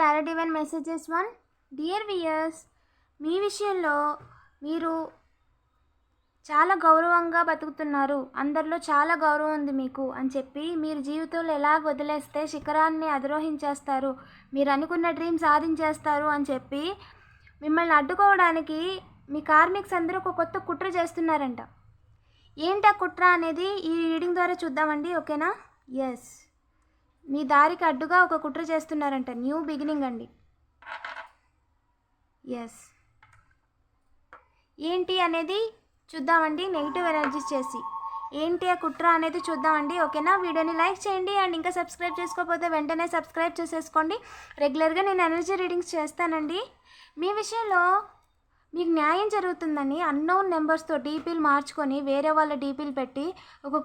Tarot divine messages one dear viewers మీ విషయంలో మీరు చాలా గౌరవంగా బతుకుతున్నారు. అందరిలో చాలా గౌరవం ఉంది మీకు అని చెప్పి మీరు జీవితంలో ఎలా వదిలేస్తే శిఖరాన్ని అధిరోహించేస్తారు మీరు అనుకున్న డ్రీమ్ సాధించేస్తారు అని చెప్పి మిమ్మల్ని అడ్డుకోవడానికి మీ కార్మిక్స్ అందరూ ఒక కొత్త కుట్ర చేస్తున్నారంట. ఏంటి ఆ కుట్ర అనేది ఈ రీడింగ్ ద్వారా చూద్దామండి ఓకేనా? ఎస్ మీ దారికి అడ్డుగా ఒక కుట్ర చేస్తున్నారంట. న్యూ బిగినింగ్ అండి. ఎస్ ఏంటి అనేది చూద్దామండి. నెగిటివ్ ఎనర్జీస్ చేసి. ఏంటి ఆ కుట్ర అనేది చూద్దామండి. ఓకేనా? వీడియోని లైక్ చేయండి అండ్ ఇంకా సబ్స్క్రైబ్ చేసుకోకపోతే వెంటనే సబ్స్క్రైబ్ చేసేసుకోండి. రెగ్యులర్గా నేను ఎనర్జీ రీడింగ్స్ చేస్తానండి. మీ విషయంలో మీకు న్యాయం జరుగుతుందని అన్నోన్ నెంబర్స్తో డీపీలు మార్చుకొని వేరే వాళ్ళ డీపీలు పెట్టి ఒక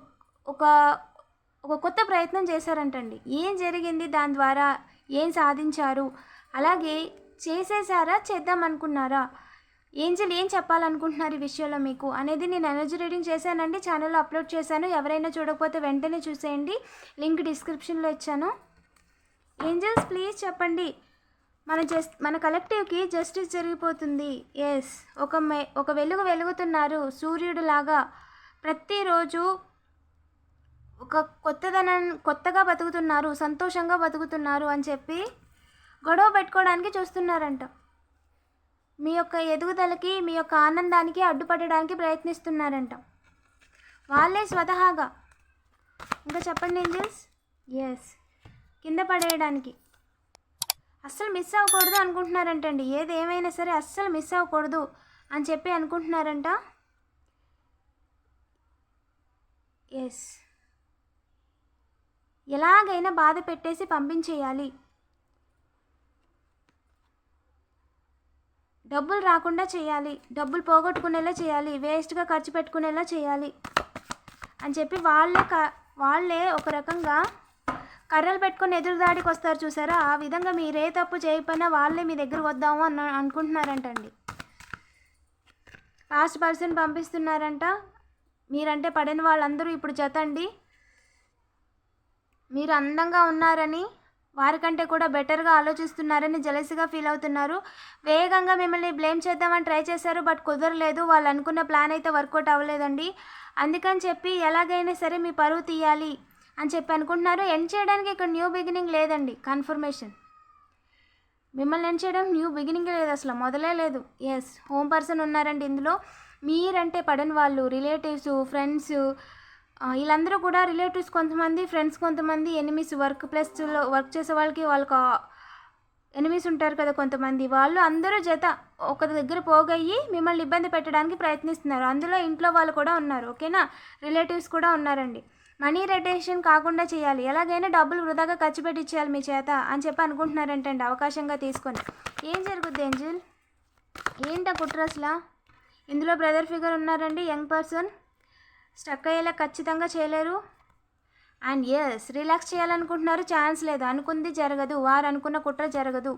ఒక ఒక కొత్త ప్రయత్నం చేశారంటండి. ఏం జరిగింది? దాని ద్వారా ఏం సాధించారు? అలాగే చేసేసారా చేద్దాం అనుకున్నారా? ఏంజల్ ఏం చెప్పాలనుకుంటున్నారు ఈ విషయంలో మీకు? అనేది నేను ఎనర్జీ రీడింగ్ చేశానండి. ఛానల్లో అప్లోడ్ చేశాను. ఎవరైనా చూడకపోతే వెంటనే చూసేయండి. లింక్ డిస్క్రిప్షన్లో ఇచ్చాను. ఏంజల్స్ ప్లీజ్ చెప్పండి. మన జస్ట్ మన కలెక్టివ్కి జస్టిస్ జరిగిపోతుంది. ఎస్ ఒక మె ఒక వెలుగు వెలుగుతున్నారు. సూర్యుడు లాగా ప్రతిరోజు ఒక కొత్తదనం కొత్తగా బతుకుతున్నారు సంతోషంగా బతుకుతున్నారు అని చెప్పి గొడవ పెట్టుకోవడానికి చూస్తున్నారంట. మీ యొక్క ఎదుగుదలకి మీ యొక్క ఆనందానికి అడ్డుపడడానికి ప్రయత్నిస్తున్నారంట. వాళ్ళే స్వతహాగా. ఇంకా చెప్పండి ఏంజల్స్? ఎస్ కింద పడేయడానికి. అస్సలు మిస్ అవ్వకూడదు అనుకుంటున్నారంటండి. ఏది ఏమైనా సరే అస్సలు మిస్ అవ్వకూడదు అని చెప్పి అనుకుంటున్నారంట. ఎస్ ఎలాగైనా బాధ పెట్టేసి పంపించేయాలి. డబ్బులు రాకుండా చేయాలి. డబ్బులు పోగొట్టుకునేలా చేయాలి. వేస్ట్గా ఖర్చు పెట్టుకునేలా చేయాలి అని చెప్పి వాళ్ళే క వాళ్ళే ఒక రకంగా కర్రలు పెట్టుకొని ఎదురుదాడికి వస్తారు చూసారా? ఆ విధంగా మీరే తప్పు చేయకపోయినా వాళ్ళే మీ దగ్గరకు వద్దాము అన్న అనుకుంటున్నారంటండి. Last person పంపిస్తున్నారంట. మీరంటే పడిన వాళ్ళందరూ ఇప్పుడు జతండి. మీరు అందంగా ఉన్నారని వారికంటే కూడా బెటర్గా ఆలోచిస్తున్నారని జలసిగా ఫీల్ అవుతున్నారు. వేగంగా మిమ్మల్ని బ్లేమ్ చేద్దామని ట్రై చేశారు బట్ కుదరలేదు. వాళ్ళు అనుకున్న ప్లాన్ అయితే వర్కౌట్ అవ్వలేదండి. అందుకని చెప్పి ఎలాగైనా సరే మీ పరువు తీయాలి అని చెప్పి అనుకుంటున్నారు. ఎండ్ చేయడానికి ఇక్కడ న్యూ బిగినింగ్ లేదండి. కన్ఫర్మేషన్. మిమ్మల్ని ఎండ్ చేయడం న్యూ బిగినింగ్ లేదు అసలు. మొదలే లేదు. ఎస్ హోమ్ పర్సన్ ఉన్నారండి ఇందులో. మీరంటే పడని వాళ్ళు. రిలేటివ్స్ ఫ్రెండ్స్ వీళ్ళందరూ కూడా రిలేటివ్స్ కొంతమంది ఫ్రెండ్స్ కొంతమంది ఎనిమిస్ వర్క్ ప్లేస్లో వర్క్ చేసే వాళ్ళకి వాళ్ళకి ఎనిమిస్ ఉంటారు కదా కొంతమంది. వాళ్ళు అందరూ జత ఒక దగ్గర పోగయ్యి మిమ్మల్ని ఇబ్బంది పెట్టడానికి ప్రయత్నిస్తున్నారు. అందులో ఇంట్లో వాళ్ళు కూడా ఉన్నారు ఓకేనా రిలేటివ్స్ కూడా ఉన్నారండి. మనీ రొటేషన్ కాకుండా చేయాలి. ఎలాగైనా డబ్బులు వృధాగా ఖర్చు పెట్టించేయాలి మీ చేత అని చెప్పి అనుకుంటున్నారంటండి అవకాశంగా తీసుకొని. ఏం జరుగుద్ది ఏంజిల్ ఏంటా కుట్రస్లా ఇందులో బ్రదర్ ఫిగర్ ఉన్నారండి యంగ్ పర్సన్ స్టక్ అయ్యేలా ఖచ్చితంగా చేయలేరు. అండ్ ఎస్ రిలాక్స్ చేయాలనుకుంటున్నారు ఛాన్స్ లేదు. అనుకుంది జరగదు వారు అనుకున్న కుట్ర జరగదు.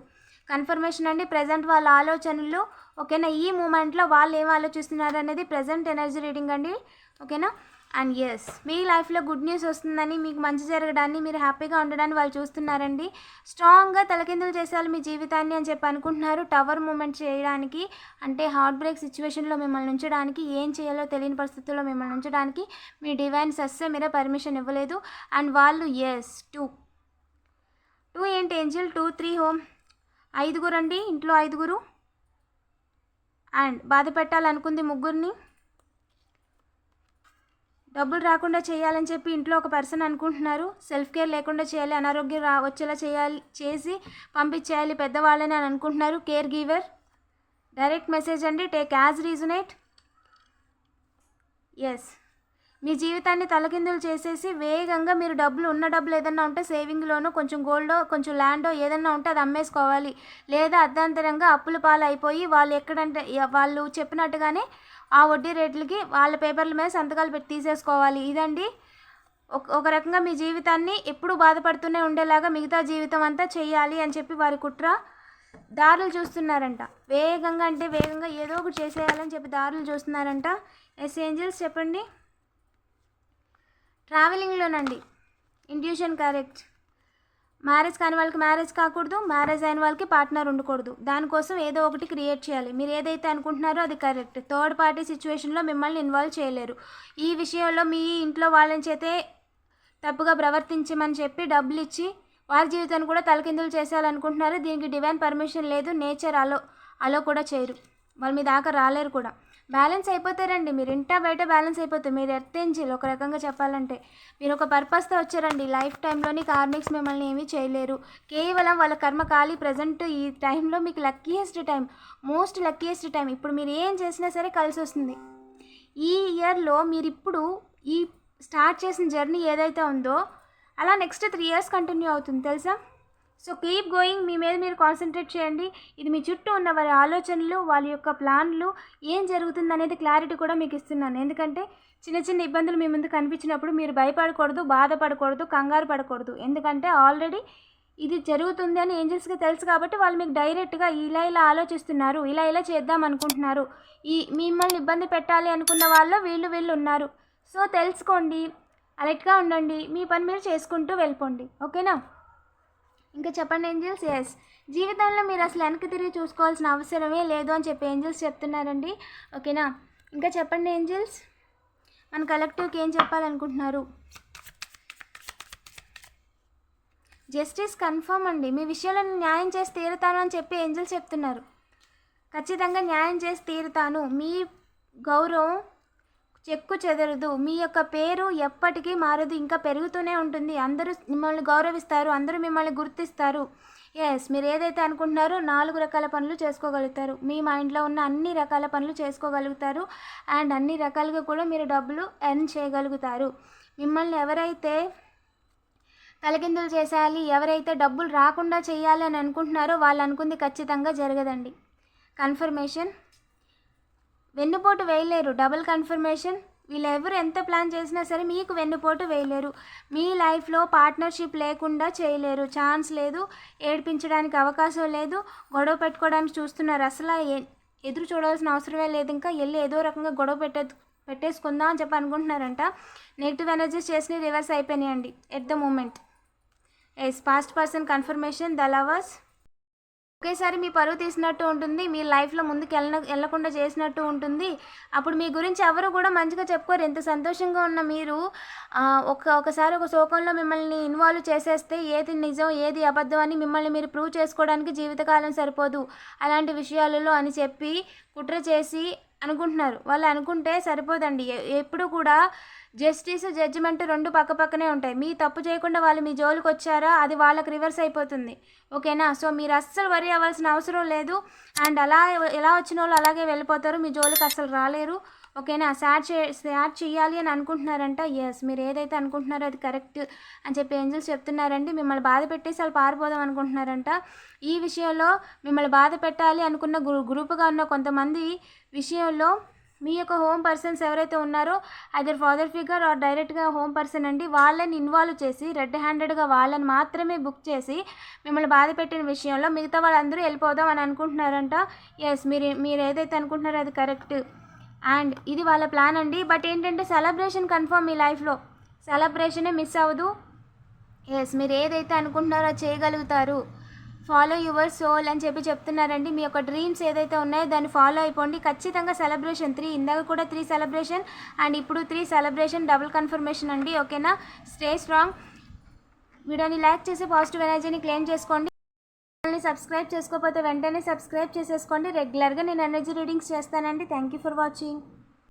కన్ఫర్మేషన్ అండి ప్రజెంట్ వాళ్ళ ఆలోచనలు ఓకేనా? ఈ మూమెంట్లో వాళ్ళు ఏం ఆలోచిస్తున్నారు అనేది ప్రజెంట్ ఎనర్జీ రీడింగ్ అండి. ఓకేనా? అండ్ ఎస్ మీ లైఫ్లో గుడ్ న్యూస్ వస్తుందని మీకు మంచి జరగడాన్ని మీరు హ్యాపీగా ఉండడాన్ని వాళ్ళు చూస్తున్నారండి. స్ట్రాంగ్గా తలకిందులు చేసేయాలి మీ జీవితాన్ని అని చెప్పి అనుకుంటున్నారు. టవర్ మూమెంట్ చేయడానికి అంటే హార్ట్ బ్రేక్ సిచ్యువేషన్లో మిమ్మల్ని ఉంచడానికి ఏం చేయాలో తెలియని పరిస్థితుల్లో మిమ్మల్ని ఉంచడానికి మీ డివైన్స్ అస్సే మీరే పర్మిషన్ ఇవ్వలేదు. అండ్ వాళ్ళు ఎస్ టూ టూ ఏంటి ఏంజిల్ టూ త్రీ హోమ్ ఐదుగురు అండి ఇంట్లో ఐదుగురు. అండ్ బాధ పెట్టాలనుకుంది ముగ్గురిని. డబ్బులు రాకుండా చేయాలని చెప్పి ఇంట్లో ఒక పర్సన్ అనుకుంటున్నారు. సెల్ఫ్ కేర్ లేకుండా చేయాలి అనారోగ్యం రా వచ్చేలా చేయాలి చేసి పంపించేయాలి పెద్దవాళ్ళని అని అనుకుంటున్నారు. కేర్ గివర్ డైరెక్ట్ మెసేజ్ అండి టేక్ యాజ్ రీజనేట్. ఎస్ మీ జీవితాన్ని తలకిందులు చేసేసి వేగంగా మీరు డబ్బులు ఉన్న డబ్బులు ఏదన్నా ఉంటే సేవింగ్లోనో కొంచెం గోల్డో కొంచెం ల్యాండో ఏదన్నా ఉంటే అది అమ్మేసుకోవాలి. లేదా అర్ధాంతరంగా అప్పుల పాలు అయిపోయి వాళ్ళు ఎక్కడంటే వాళ్ళు చెప్పినట్టుగానే ఆ వడ్డీ రేట్లకి వాళ్ళ పేపర్ల మీద సంతకాలు పెట్టి తీసేసుకోవాలి. ఇదండి. ఒక ఒక రకంగా మీ జీవితాన్ని ఎప్పుడూ బాధపడుతూనే ఉండేలాగా మిగతా జీవితం అంతా చేయాలి అని చెప్పి వారి కుట్ర దారులు చూస్తున్నారంట. వేగంగా అంటే వేగంగా ఏదో ఒకటి చేసేయాలని చెప్పి దారులు చూస్తున్నారంట. ఎస్ ఏంజల్స్ చెప్పండి. ట్రావెలింగ్లోనండి. Intuition correct. మ్యారేజ్ కాని వాళ్ళకి మ్యారేజ్ కాకూడదు మ్యారేజ్ అయిన వాళ్ళకి పార్ట్నర్ ఉండకూడదు. దానికోసం ఏదో ఒకటి క్రియేట్ చేయాలి. మీరు ఏదైతే అనుకుంటున్నారో అది కరెక్ట్. థర్డ్ పార్టీ సిచ్యువేషన్లో మిమ్మల్ని ఇన్వాల్వ్ చేయలేరు. ఈ విషయంలో మీ ఇంట్లో వాళ్ళని చేతే తప్పుగా ప్రవర్తించమని చెప్పి డబ్బులు ఇచ్చి వారి జీవితాన్ని కూడా తలకిందులు చేసేయాలనుకుంటున్నారు. దీనికి డివైన్ పర్మిషన్ లేదు. నేచర్ అలో అలో కూడా చేయరు. వాళ్ళు మీ దాకా రాలేరు కూడా. బ్యాలెన్స్ అయిపోతారండి. మీరు ఇంటా బయట బ్యాలెన్స్ అయిపోతారు. మీరు ఎర్త్ ఏంజిల్ ఒక రకంగా చెప్పాలంటే. మీరు ఒక పర్పస్తో వచ్చారండి. లైఫ్ టైంలోని కార్మిక్స్ మిమ్మల్ని ఏమీ చేయలేరు. కేవలం వాళ్ళ కర్మ ఖాళీ ప్రజెంట్ ఈ టైంలో మీకు luckiest time most luckiest time ఇప్పుడు మీరు ఏం చేసినా సరే కలిసి వస్తుంది. ఈ ఇయర్లో మీరు ఇప్పుడు ఈ స్టార్ట్ చేసిన జర్నీ ఏదైతే ఉందో అలా నెక్స్ట్ త్రీ ఇయర్స్ కంటిన్యూ అవుతుంది. తెలుసా? సో కీప్ గోయింగ్ మీ మీద మీరు కాన్సన్ట్రేట్ చేయండి. ఇది మీ చుట్టూ ఉన్న వారి ఆలోచనలు వాళ్ళ యొక్క ప్లాన్లు ఏం జరుగుతుంది అనేది క్లారిటీ కూడా మీకు ఇస్తున్నాను. ఎందుకంటే చిన్న చిన్న ఇబ్బందులు మీ ముందు కనిపించినప్పుడు మీరు భయపడకూడదు బాధపడకూడదు కంగారు పడకూడదు. ఎందుకంటే ఆల్రెడీ ఇది జరుగుతుంది అని ఏంజల్స్కి తెలుసు కాబట్టి వాళ్ళు మీకు డైరెక్ట్గా ఇలా ఇలా ఆలోచిస్తున్నారు ఇలా ఇలా చేద్దాం అనుకుంటున్నారు. ఈ మిమ్మల్ని ఇబ్బంది పెట్టాలి అనుకున్న వాళ్ళు వీళ్ళు వీళ్ళు ఉన్నారు. సో తెలుసుకోండి అలర్ట్గా ఉండండి మీ పని మీరు చేసుకుంటూ వెళ్ళిపోండి. ఓకేనా? ఇంకా చెప్పండి ఏంజల్స్? ఎస్ జీవితంలో మీరు అసలు వెనక్కి తిరిగి చూసుకోవాల్సిన అవసరమే లేదు అని చెప్పి ఏంజల్స్ చెప్తున్నారండి. ఓకేనా? ఇంకా చెప్పండి ఏంజల్స్? మన కలెక్టివ్కి ఏం చెప్పాలనుకుంటున్నారు? జస్టిస్ కన్ఫర్మ్ అండి. మీ విషయంలో న్యాయం చేసి తీరుతాను అని చెప్పి ఏంజల్స్ చెప్తున్నారు. ఖచ్చితంగా న్యాయం చేసి తీరుతాను. మీ గౌరవం చెక్కు చెదరదు. మీ యొక్క పేరు ఎప్పటికీ మారదు. ఇంకా పెరుగుతూనే ఉంటుంది. అందరూ మిమ్మల్ని గౌరవిస్తారు. అందరూ మిమ్మల్ని గుర్తిస్తారు. ఎస్ మీరు ఏదైతే అనుకుంటున్నారో నాలుగు రకాల పనులు చేసుకోగలుగుతారు. మీ మైండ్లో ఉన్న అన్ని రకాల పనులు చేసుకోగలుగుతారు. అండ్ అన్ని రకాలుగా కూడా మీరు డబ్బులు ఎర్న్ చేయగలుగుతారు. మిమ్మల్ని ఎవరైతే తలకిందులు చేసేయాలి ఎవరైతే డబ్బులు రాకుండా చేయాలి అని అనుకుంటున్నారో వాళ్ళు అనుకుంది ఖచ్చితంగా జరగదండి. కన్ఫర్మేషన్ వెన్నుపోటు వేయలేరు. డబుల్ కన్ఫర్మేషన్ వీళ్ళెవరు ఎంత ప్లాన్ చేసినా సరే మీకు వెన్నుపోటు వేయలేరు. మీ లైఫ్లో పార్ట్నర్షిప్ లేకుండా చేయలేరు. ఛాన్స్ లేదు. ఏడిపించడానికి అవకాశం లేదు. గొడవ పెట్టుకోవడానికి చూస్తున్నారు. అసలు ఎదురు చూడవలసిన అవసరమే లేదు. ఇంకా వెళ్ళి ఏదో రకంగా గొడవ పెట్టే పెట్టేసుకుందాం అని చెప్పి అనుకుంటున్నారంట. నెగిటివ్ ఎనర్జీస్ చేసినవి రివర్స్ అయిపోయినాయండి. At the moment S past person confirmation the lovers ఒకేసారి మీ పరువు తీసినట్టు ఉంటుంది మీ లైఫ్లో ముందుకు వెళ్ళ వెళ్ళకుండా చేసినట్టు ఉంటుంది. అప్పుడు మీ గురించి ఎవరు కూడా మంచిగా చెప్పుకోరు. ఎంత సంతోషంగా ఉన్న మీరు ఒక ఒకసారి ఒక శోకంలో మిమ్మల్ని ఇన్వాల్వ్ చేసేస్తే ఏది నిజం ఏది అబద్ధం అని మిమ్మల్ని మీరు ప్రూవ్ చేసుకోవడానికి జీవితకాలం సరిపోదు. అలాంటి విషయాలలో అని చెప్పి కుట్ర చేసి అనుకుంటున్నారు. వాళ్ళు అనుకుంటే సరిపోదండి. ఎ- ఎప్పుడు కూడా జస్టిస్ జడ్జిమెంట్ రెండు పక్క పక్కనే ఉంటాయి. మీ తప్పు చేయకుండా వాళ్ళు మీ జోలికి వచ్చారా? అది వాళ్ళకి రివర్స్ అయిపోతుంది. ఓకేనా? సో మీరు అస్సలు వరి అవ్వాల్సిన అవసరం లేదు. అండ్ అలా ఎలా వచ్చిన వాళ్ళు అలాగే వెళ్ళిపోతారు. మీ జోలికి అస్సలు రాలేరు. ఓకేనా? సాడ్ చే సాడ్ చేయాలి అని అనుకుంటున్నారంట. ఎస్ మీరు ఏదైతే అనుకుంటున్నారో అది కరెక్ట్ అని చెప్పి ఏంజల్స్ చెప్తున్నారండి. మిమ్మల్ని బాధ పెట్టేసి వాళ్ళు పారిపోదాం అనుకుంటున్నారంట. ఈ విషయంలో మిమ్మల్ని బాధ పెట్టాలి అనుకున్న గ్రూ గ్రూప్గా ఉన్న కొంతమంది విషయంలో మీ యొక్క హోమ్ పర్సన్స్ ఎవరైతే ఉన్నారో అదర్ ఫాదర్ ఫిగర్ ఆర్ డైరెక్ట్గా హోమ్ పర్సన్ అండి వాళ్ళని ఇన్వాల్వ్ చేసి రెడ్ హ్యాండెడ్గా వాళ్ళని మాత్రమే బుక్ చేసి మిమ్మల్ని బాధ పెట్టిన విషయంలో మిగతా వాళ్ళందరూ వెళ్ళిపోదాం అని అనుకుంటున్నారంట. ఎస్ మీరు మీరు ఏదైతే అనుకుంటున్నారో అది కరెక్ట్ అండ్ ఇది వాళ్ళ ప్లాన్ అండి. బట్ ఏంటంటే సెలబ్రేషన్ కన్ఫర్మ్ మీ లైఫ్లో సెలబ్రేషనే మిస్ అవ్వదు. ఎస్ మీరు ఏదైతే అనుకుంటున్నారో అది చేయగలుగుతారు. ఫాలో యువర్ సోల్ అని చెప్పి చెప్తున్నారండి. మీ యొక్క డ్రీమ్స్ ఏదైతే ఉన్నాయో దాన్ని ఫాలో అయిపోండి. ఖచ్చితంగా సెలబ్రేషన్ త్రీ ఇందాక కూడా త్రీ సెలబ్రేషన్ అండ్ ఇప్పుడు త్రీ సెలబ్రేషన్ డబుల్ కన్ఫర్మేషన్ అండి. ఓకేనా స్టే స్ట్రాంగ్ వీడియోని లైక్ చేసి పాజిటివ్ ఎనర్జీని క్లెయిమ్ చేసుకోండి. ఛానల్ని సబ్స్క్రైబ్ చేసుకోకపోతే వెంటనే సబ్స్క్రైబ్ చేసేసుకోండి. రెగ్యులర్గా నేను ఎనర్జీ రీడింగ్స్ చేస్తానండి. Thank you for watching